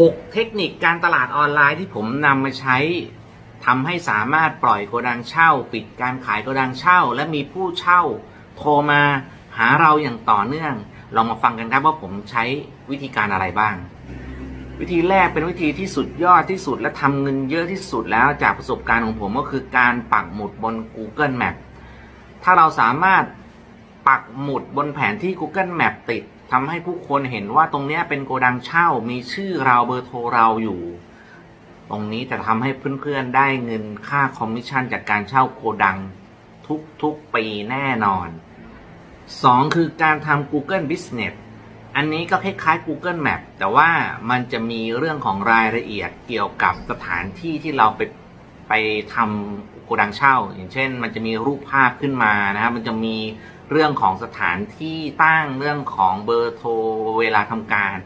6 เทคนิคการตลาดออนไลน์ที่ผมนำมาใช้ทำให้สามารถปล่อยโกดังเช่า ปิดการขายโกดังเช่า และมีผู้เช่าโทรมาหาเราอย่างต่อเนื่อง ลองมาฟังกันครับว่าผมใช้วิธีการอะไรบ้าง วิธีแรกเป็นวิธีที่สุดยอดที่สุดและทำเงินเยอะที่สุดแล้วจากประสบการณ์ของผมก็คือการปักหมุดบน Google Map ถ้าเราสามารถ ปักหมุดบนแผนที่ Google Map ติดทำให้ผู้คนเห็นว่าตรงนี้เป็นโกดังเช่ามีชื่อเราเบอร์โทรเราอยู่ ตรงนี้จะทำให้เพื่อนๆได้เงินค่าคอมมิชชั่นจากการเช่าโกดังทุกๆปีแน่นอนสองคือการทำ Google Business อันนี้ก็คล้ายๆ Google Map แต่ว่ามันจะมีเรื่องของรายละเอียดเกี่ยวกับสถานที่ที่เราไปไปทำโกดังเช่า อย่างเช่น มันจะมีรูปภาพขึ้นมานะครับมันจะมี เรื่องของสถานที่ตั้งเรื่องของเบอร์โทรเวลาทำการ